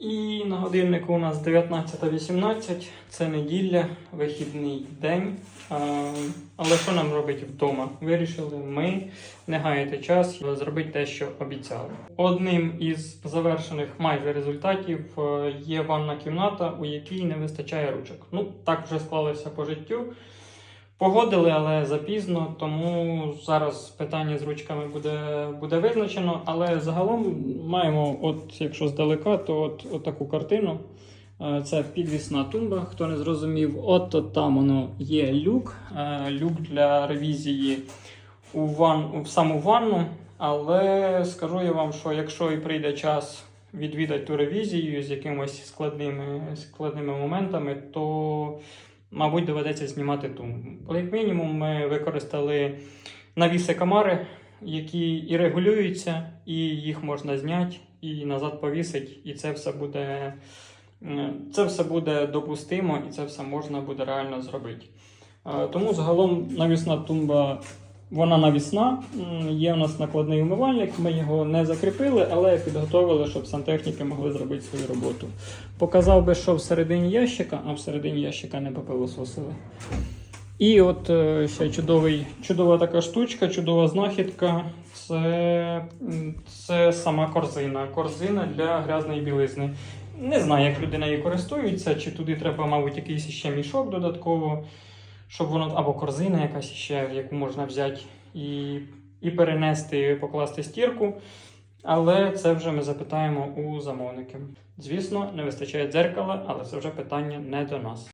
І на годиннику у нас 19.18, це неділя, вихідний день. Але що нам робити вдома? Вирішили ми не гаяти час, зробити те, що обіцяли. Одним із завершених майже результатів е, є ванна кімната, у якій не вистачає ручок. Ну, так вже склалося по життю. Погодили, але запізно, тому зараз питання з ручками буде, буде визначено. Але загалом маємо, от якщо здалека, то от, от таку картину. Е, Це підвісна тумба, хто не зрозумів. От, от там воно є люк. е, Люк для ревізії у, ван, в саму ванну. Але скажу я вам, що якщо і прийде час відвідати ту ревізію з якимось складними, складними моментами, то мабуть, доведеться знімати тумбу. Як мінімум, ми використали навіси камари, які і регулюються, і їх можна зняти, і назад повісити, і це все буде. е, Це все буде допустимо і це все можна буде реально зробити. Е, Тому загалом навісна тумба, вона навісна. Є у нас накладний умивальник, ми його не закріпили, але підготовили, щоб сантехніки могли зробити свою роботу. Показав би, що всередині ящика, а всередині ящика не попилососили. І от е, ще чудовий, чудова така штучка, чудова знахідка. Це, це сама корзина. Корзина для грязної білизни. Не знаю, як люди нею користуються, чи туди треба, мабуть, якийсь ще мішок додатково, щоб воно або корзина якась ще, яку можна взяти і, і перенести, покласти стірку. Але це вже ми запитаємо у замовників. Звісно, не вистачає дзеркала, але це вже питання не до нас.